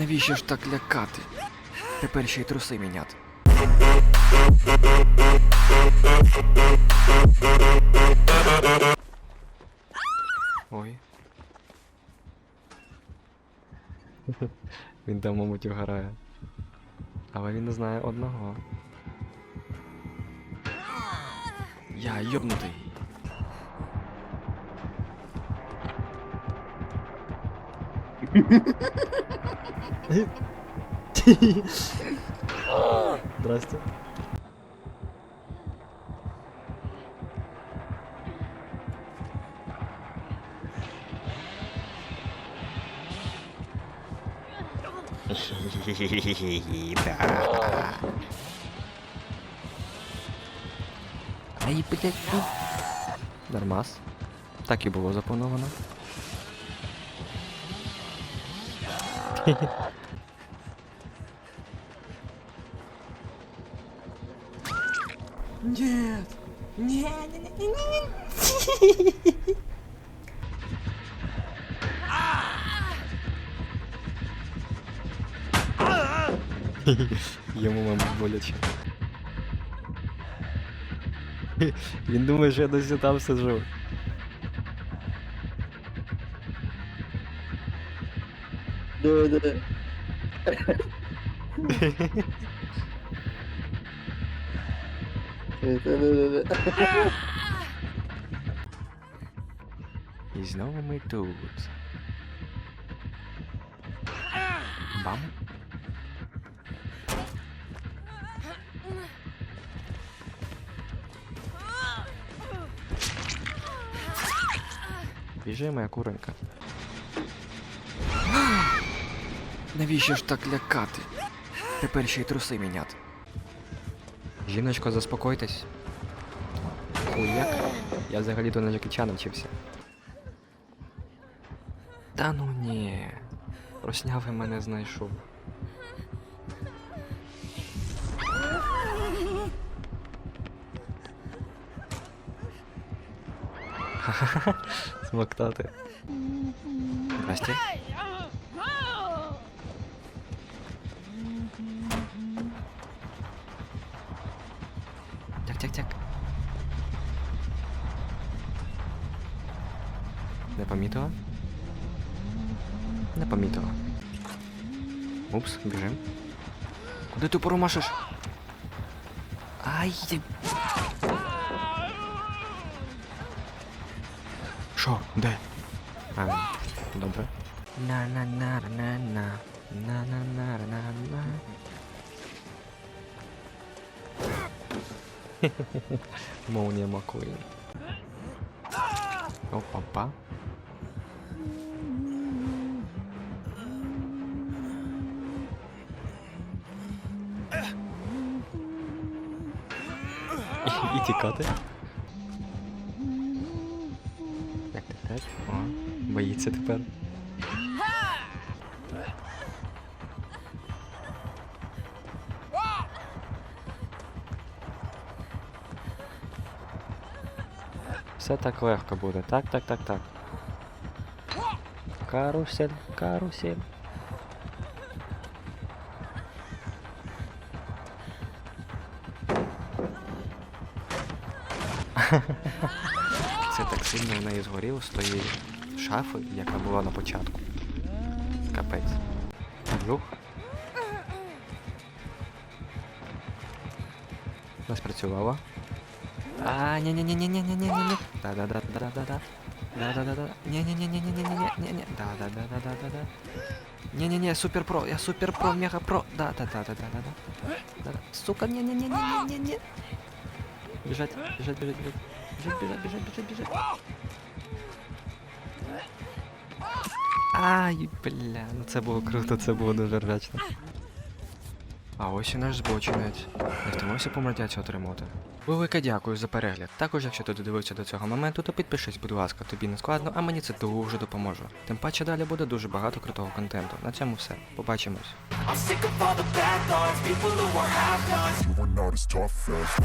Навіщо ж так лякати? Тепер ще й труси міняти. Ой. Він там, мабуть, угорає. Але він не знає одного. Я йобнутий. Здрасте. Ай, блядь. ну. Нормас. Так і було заплановано. Нет! Нет, Йому, мабуть, боляче. Він думає, що я досі там сиджу. Dur dur. Dur. І знову ми тут. Бам. Біжимо акуратно. Навіщо ж так лякати? Тепер ще й труси міняти. Жіночко, заспокойтесь. Хуяк. Я взагалі-то на Джекі Чана вчився. Та ну ні. Роснявий мене знайшов. Смоктати. Здрасте. Тяк-тяк-тяк. Не помітила? Не помітила. Упс, біжим. Куди ти поромашиш? Ай. ти- Що? Де? А, добре. на на Молния Маккуин. Опа-па. І, тікати. Так, так, так. О, боїться тепер. Все так легко буде. Так, так, так, так. Карусель, карусель. Це так сильно в неї згоріло з тої шафи, яка була на початку. Капець. Жух. Не спрацювало. А, ні ні ні ні ні ні ні ні Да да да да да да да да да да ні ні ні ні ні ні ні ні ні да да да да да да да ні ні ні супер про я супер про мега про. Да да да да да да да да сука ні ні ні ні ні ні ні біжать біжать біжать біжать біжать біжать біжать біжать біжать Ай, бля, ну це було круто, це було дуже рвячно. А ось і наш збочинець. Не втомився по мордяці отримати. Велике дякую за перегляд. Також, якщо ти додивився до цього моменту, то підпишись, будь ласка, тобі не складно, а мені це дуже допоможе. Тим паче далі буде дуже багато крутого контенту. На цьому все. Побачимось.